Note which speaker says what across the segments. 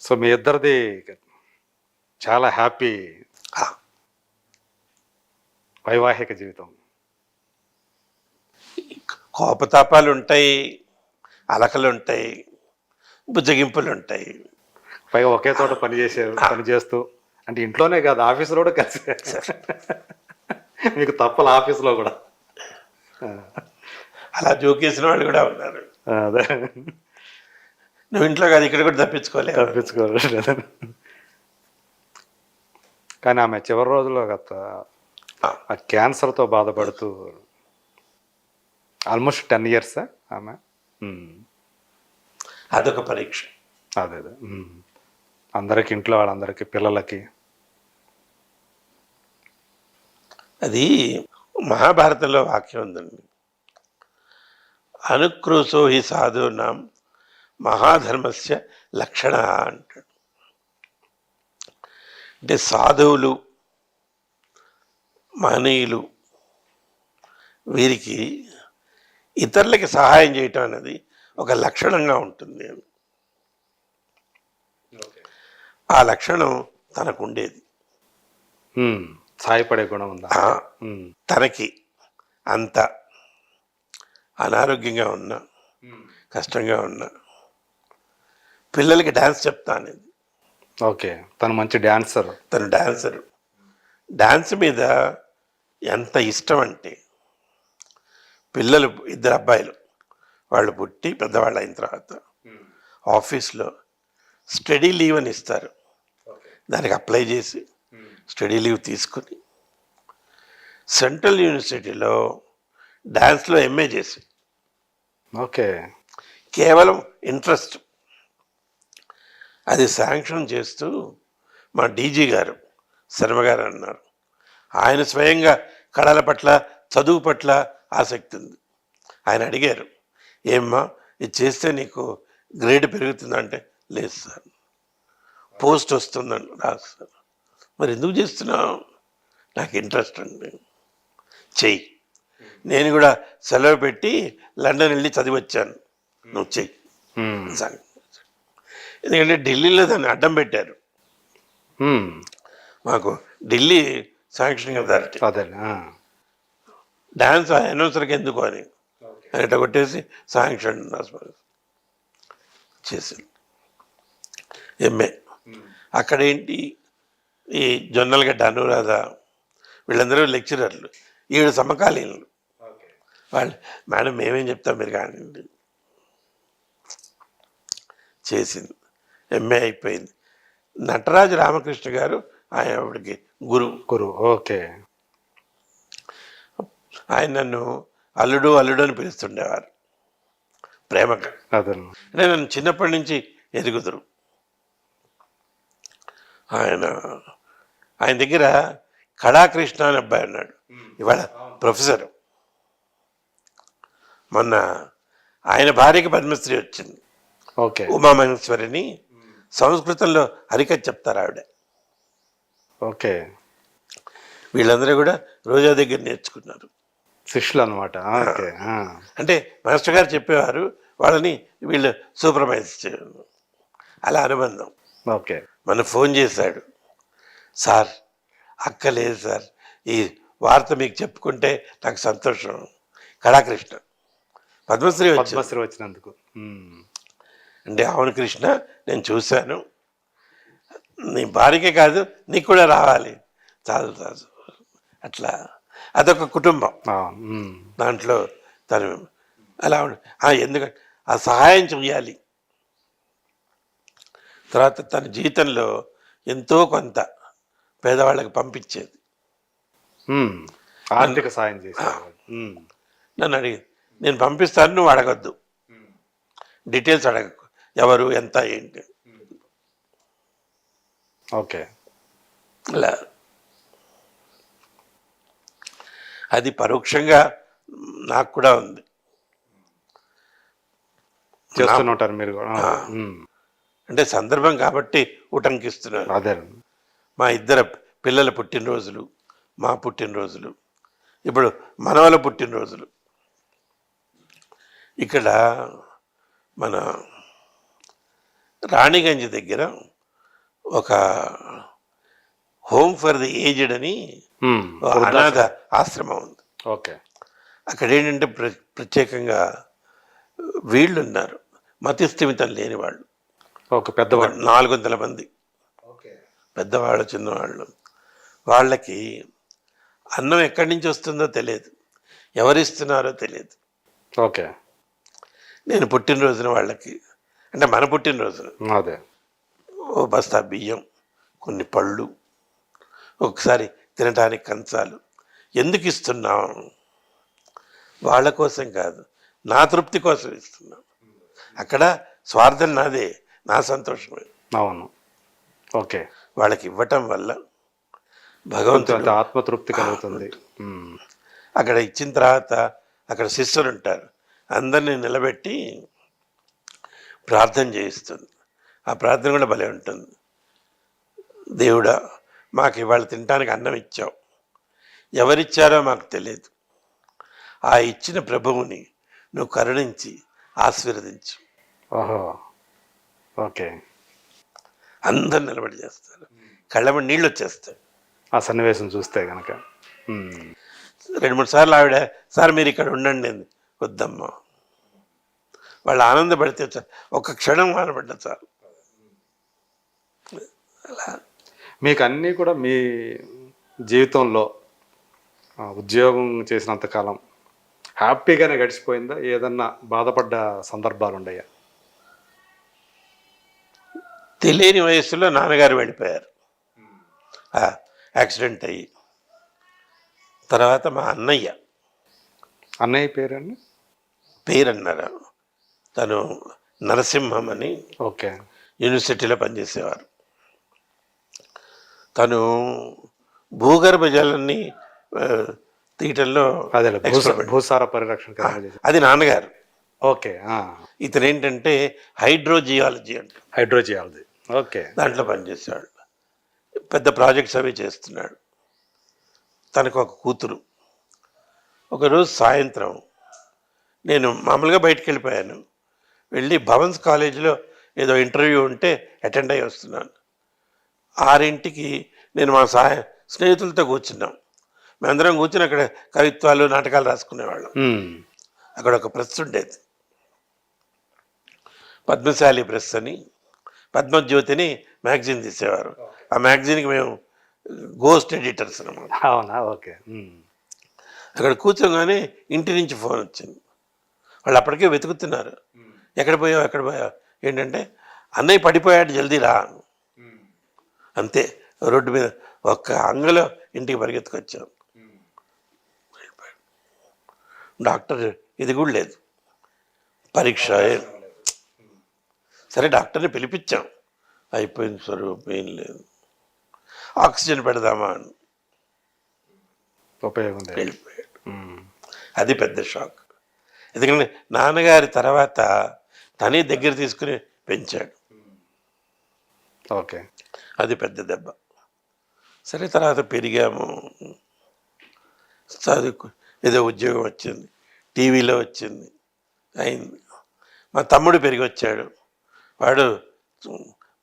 Speaker 1: So మీ ఇద్దరిది చాలా happy వైవాహిక జీవితం.
Speaker 2: కోపతాపాలు ఉంటాయి అలకలు ఉంటాయి బుజ్జగింపులు ఉంటాయి
Speaker 1: పైగా ఒకే చోట పని చేసే పని చేస్తూ అంటే ఇంట్లోనే కాదు ఆఫీసులో కూడా కలిసి. మీకు తప్పల ఆఫీసులో కూడా.
Speaker 2: అలా జోకేసిన వాళ్ళు కూడా ఉన్నారు.
Speaker 1: అదే.
Speaker 2: నువ్వు ఇంట్లో కాదు ఇక్కడ కూడా తప్పించుకోలేవు
Speaker 1: తప్పించుకోలేదు కానీ ఆమె చివరి రోజుల్లో గత
Speaker 2: ఆ,
Speaker 1: క్యాన్సర్తో బాధపడుతూ ఆల్మోస్ట్ టెన్ ఇయర్స్ ఆమె.
Speaker 2: అదొక పరీక్ష.
Speaker 1: అదే అదే. అందరికి ఇంట్లో వాళ్ళందరికీ పిల్లలకి.
Speaker 2: అది మహాభారతంలో వాక్యం ఉందండి. అనుక్రూసో హి సాధూనాం మహాధర్మస్య లక్షణ అంటాడు. అంటే సాధువులు మహనీయులు వీరికి ఇతరులకి సహాయం చేయటం అనేది ఒక లక్షణంగా ఉంటుంది అని. ఆ లక్షణం తనకు ఉండేది
Speaker 1: ఉమ్. సాయపడే గుణం ఉందా.
Speaker 2: తనకి అంత అనారోగ్యంగా ఉన్నా కష్టంగా ఉన్నా పిల్లలకి డ్యాన్స్ చెప్తా అనేది.
Speaker 1: ఓకే తను మంచి డాన్సర్.
Speaker 2: తను డాన్సర్. డాన్స్ మీద ఎంత ఇష్టం అంటే పిల్లలు ఇద్దరు అబ్బాయిలు వాళ్ళు పుట్టి పెద్దవాళ్ళు అయిన తర్వాత ఆఫీస్లో స్టడీ లీవ్ అని ఇస్తారు. దానికి అప్లై చేసి స్టడీ లీవ్ తీసుకుని సెంట్రల్ యూనివర్సిటీలో డ్యాన్స్లో ఎంఏ చేసి
Speaker 1: ఓకే.
Speaker 2: కేవలం ఇంట్రెస్ట్ అది శాంక్షన్ చేస్తూ మా డీజీ గారు శర్మ గారు అన్నారు. ఆయన స్వయంగా కళల పట్ల చదువు పట్ల ఆసక్తి ఉంది. ఆయన అడిగారు ఏమ్మా ఇది చేస్తే నీకు గ్రేడ్ పెరుగుతుందంటే లేదు సార్. పోస్ట్ వస్తుందండి రాదు సార్. మరి ఎందుకు చేస్తున్నావు? నాకు ఇంట్రెస్ట్ అండి. చెయ్యి. నేను కూడా సెలవు పెట్టి లండన్ వెళ్ళి చదివి వచ్చాను నువ్వు చెయ్యి. ఎందుకంటే ఢిల్లీలో దాన్ని అడ్డం పెట్టారు. మాకు ఢిల్లీ శాంక్షన్ అథారిటీ. డ్యాన్స్ అనౌన్సర్కి ఎందుకు అని. అని ఇట్లా కొట్టేసి శాంక్షన్ చేసింది ఎంఏ అక్కడేంటి ఈ జొన్నలగడ్డ అనురాధ వీళ్ళందరూ లెక్చరర్లు ఈవిడ సమకాలీనులు. వాళ్ళు మేడం మేమేం చెప్తాం మీరు కానివ్వండి. చేసింది. ఎంఏ అయిపోయింది. నటరాజు రామకృష్ణ గారు ఆయన ఆవిడకి గురువు.
Speaker 1: గురు ఓకే.
Speaker 2: ఆయన నన్ను అల్లుడు అల్లుడు అని పిలుస్తుండేవారు. ప్రేమగా. అంటే నన్ను చిన్నప్పటి నుంచి ఎదుగుదురు. ఆయన ఆయన దగ్గర కళాకృష్ణ అని అబ్బాయి ఉన్నాడు. ఇవాళ ప్రొఫెసర్. మొన్న ఆయన భార్యకి పద్మశ్రీ వచ్చింది.
Speaker 1: ఓకే.
Speaker 2: ఉమామహేశ్వరిని సంస్కృతంలో హరికథ చెప్తారు ఆవిడ.
Speaker 1: ఓకే.
Speaker 2: వీళ్ళందరూ కూడా రోజా దగ్గర నేర్చుకున్నారు.
Speaker 1: శిష్యులు అనమాట.
Speaker 2: అంటే మాస్టర్ గారు చెప్పేవారు వాళ్ళని వీళ్ళు సూపర్వైజ్ చేయడం అలా అనుబంధం.
Speaker 1: ఓకే.
Speaker 2: మన ఫోన్ చేశాడు. సార్ అక్క లేదు సార్ ఈ వార్త మీకు చెప్పుకుంటే నాకు సంతోషం. కళాకృష్ణ. పద్మశ్రీ
Speaker 1: పద్మశ్రీ వచ్చినందుకు.
Speaker 2: అంటే అవును కృష్ణ నేను చూశాను. నీ భార్యకే కాదు నీకు కూడా రావాలి. చాలు చాలు. అట్లా. అదొక కుటుంబం. దాంట్లో తను అలా ఎందుకంటే ఆ సహాయం చేయాలి తర్వాత తన జీవితంలో ఎంతో కొంత పేదవాళ్ళకి పంపించేది.
Speaker 1: ఆర్థిక సాయం.
Speaker 2: నన్ను అడిగి నేను పంపిస్తాను నువ్వు అడగద్దు. డీటెయిల్స్ అడగకు ఎవరు ఎంత ఏంటి?
Speaker 1: ఓకే.
Speaker 2: అలా. అది పరోక్షంగా నాకు కూడా ఉంది.
Speaker 1: చేస్తుంటారు మీరు.
Speaker 2: అంటే సందర్భం కాబట్టి ఉటంకిస్తున్నారు.
Speaker 1: అదే.
Speaker 2: మా ఇద్దరు పిల్లల పుట్టినరోజులు మా పుట్టినరోజులు ఇప్పుడు మనవల పుట్టినరోజులు. ఇక్కడ మన రాణిగంజ్ దగ్గర ఒక హోమ్ ఫర్ ది ఏజ్డ్ అని అనాథ ఆశ్రమం ఉంది.
Speaker 1: ఓకే.
Speaker 2: అక్కడ ఏంటంటే ప్ర ప్రత్యేకంగా వీళ్ళు ఉన్నారు మతిస్థిమితం లేని వాళ్ళు.
Speaker 1: ఓకే పెద్దవాడు
Speaker 2: నాలుగు వందల మంది. పెద్దవాళ్ళు చిన్నవాళ్ళు. వాళ్ళకి అన్నం ఎక్కడి నుంచి వస్తుందో తెలియదు. ఎవరిస్తున్నారో తెలియదు.
Speaker 1: ఓకే.
Speaker 2: నేను పుట్టినరోజున వాళ్ళకి అంటే మన పుట్టినరోజున
Speaker 1: అదే.
Speaker 2: ఓ బస్తా బియ్యం కొన్ని పళ్ళు ఒకసారి తినటానికి కంచాలు. ఎందుకు ఇస్తున్నాం? వాళ్ళ కోసం కాదు నా తృప్తి కోసం ఇస్తున్నాం. అక్కడ స్వార్థం నాదే నా సంతోషమే.
Speaker 1: అవును. ఓకే.
Speaker 2: వాళ్ళకి ఇవ్వటం వల్ల భగవంతుడు
Speaker 1: ఆత్మతృప్తి కలుగుతుంది.
Speaker 2: అక్కడ ఇచ్చిన తర్వాత అక్కడ శిష్యులు ఉంటారు. అందరినీ నిలబెట్టి ప్రార్థన చేయిస్తుంది. ఆ ప్రార్థన కూడా భలే ఉంటుంది. దేవుడా మాకు ఇవాళ తినడానికి అన్నం ఇచ్చావు. ఎవరిచ్చారో మాకు తెలియదు. ఆ ఇచ్చిన ప్రభువుని నువ్వు కరుణించి ఆశీర్వదించు.
Speaker 1: ఓహో. ఓకే.
Speaker 2: అందరు నిలబడి చేస్తారు. కళ్ళమ నీళ్ళు వచ్చేస్తాయి.
Speaker 1: ఆ సన్నివేశం చూస్తే కనుక
Speaker 2: రెండు మూడు సార్లు ఆవిడ సార్ మీరు ఇక్కడ ఉండండి. వద్దమ్మా. వాళ్ళు ఆనందపడితే చాలు ఒక క్షణం ఆనపడ్డ చాలు.
Speaker 1: మీకు అన్నీ కూడా మీ జీవితంలో ఉద్యోగం చేసినంత కాలం హ్యాపీగానే గడిచిపోయిందా? ఏదన్నా బాధపడ్డ సందర్భాలు ఉన్నాయా
Speaker 2: తెలియని వయసులో నాన్నగారు వెళ్ళిపోయారు. యాక్సిడెంట్ అయ్యి. తర్వాత మా అన్నయ్య.
Speaker 1: అన్నయ్య పేరండి?
Speaker 2: పేరు అన్నారు తను నరసింహం అని
Speaker 1: ఓకే.
Speaker 2: యూనివర్సిటీలో పనిచేసేవారు. తను భూగర్భ జలాన్ని తీయటంలో.
Speaker 1: భూసార పరిరక్షణ.
Speaker 2: అది నాన్నగారు.
Speaker 1: ఓకే
Speaker 2: ఇతను ఏంటంటే హైడ్రోజియాలజీ అంట.
Speaker 1: హైడ్రోజియాలజీ. ఓకే.
Speaker 2: దాంట్లో పనిచేసేవాడు. పెద్ద ప్రాజెక్ట్స్ అవి చేస్తున్నాడు. తనకు ఒక కూతురు. ఒకరోజు సాయంత్రం నేను మామూలుగా బయటికి వెళ్ళిపోయాను. వెళ్ళి భవన్స్ కాలేజీలో ఏదో ఇంటర్వ్యూ ఉంటే అటెండ్ అయ్యి వస్తున్నాను. ఆరింటికి నేను మా సాయ స్నేహితులతో కూర్చున్నాం. మేమందరం కూర్చుని అక్కడ కవిత్వాలు నాటకాలు రాసుకునేవాళ్ళం. అక్కడ ఒక ప్రెస్ ఉండేది. పద్మశాలి ప్రెస్ అని పద్మజ్యోతిని మ్యాగజైన్ తీసేవారు. ఆ మ్యాగజైన్కి మేము గోస్ట్ ఎడిటర్స్ అనమాట
Speaker 1: అవునా? ఓకే.
Speaker 2: అక్కడ కూర్చోగానే ఇంటి నుంచి ఫోన్ వచ్చింది. వాళ్ళు అప్పటికే వెతుకుతున్నారు. ఎక్కడ పోయావు ఎక్కడ పోయావు? ఏంటంటే అన్నయ్య పడిపోయాడు జల్దీ రా అంతే రోడ్డు మీద ఒక్క అంగలో ఇంటికి పరిగెత్తుకొచ్చాం. డాక్టర్ ఇది కూడా లేదు. పరీక్ష సరే డాక్టర్ని పిలిపించాం. అయిపోయింది స్వరూపం ఏం లేదు. ఆక్సిజన్ పెడదామా అని.
Speaker 1: ఉపయోగం
Speaker 2: వెళ్ళిపోయాడు. అది పెద్ద షాక్. ఎందుకంటే నాన్నగారి తర్వాత తనే దగ్గర తీసుకుని పెంచాడు.
Speaker 1: ఓకే.
Speaker 2: అది పెద్ద దెబ్బ. సరే తర్వాత పెరిగాము. చదువుకు ఏదో ఉద్యోగం వచ్చింది. టీవీలో వచ్చింది. అయింది. మా తమ్ముడు పెరిగి వచ్చాడు వాడు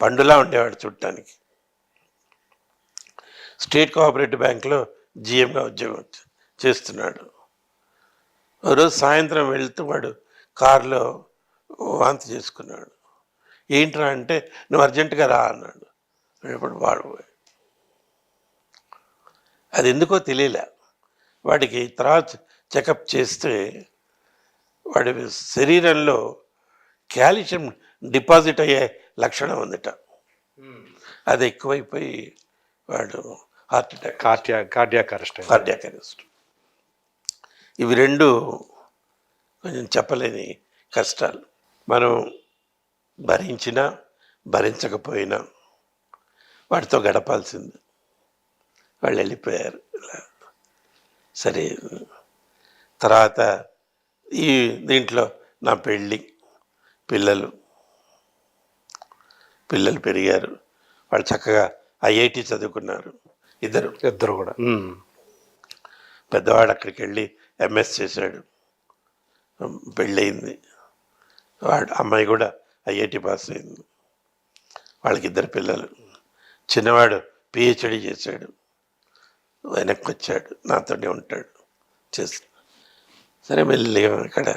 Speaker 2: పండులా ఉండేవాడు చుట్టానికి. స్టేట్ కోఆపరేటివ్ బ్యాంక్లో జిఎంగా ఉద్యోగం చేస్తున్నాడు. రోజు సాయంత్రం వెళ్తూ వాడు కారులో వాంతి చేసుకున్నాడు. ఏంట్రా అంటే నువ్వు అర్జెంటుగా రా అన్నాడు. ఇప్పుడు వాడు. అది ఎందుకో తెలియలే. వాడికి తర్వాత చెకప్ చేస్తే వాడి శరీరంలో కాల్షియం డిపాజిట్ అయ్యే లక్షణం ఉందిట. అది ఎక్కువైపోయి వాడు heart attack.
Speaker 1: Cardia cardiac arrest
Speaker 2: cardiac arrest. ఇవి రెండు కొంచెం చెప్పలేని కష్టాలు. మనం భరించినా భరించకపోయినా వాటితో గడపాల్సింది. వాళ్ళు వెళ్ళిపోయారు. ఇలా సరే. తర్వాత ఈ దీంట్లో నా పెళ్ళి పిల్లలు పిల్లలు పెరిగారు. వాళ్ళు చక్కగా ఐఐటి చదువుకున్నారు. ఇద్దరు.
Speaker 1: ఇద్దరు కూడా.
Speaker 2: పెద్దవాడు అక్కడికి వెళ్ళి ఎంఎస్ చేశాడు. పెళ్ళయింది. వాడు అమ్మాయి కూడా ఐఐటి పాస్ అయింది. వాళ్ళకి ఇద్దరు పిల్లలు. చిన్నవాడు పిహెచ్డి చేశాడు. వెనక్కి వచ్చాడు నాతోనే ఉంటాడు. చేసి సరే మెల్లిగా అక్కడ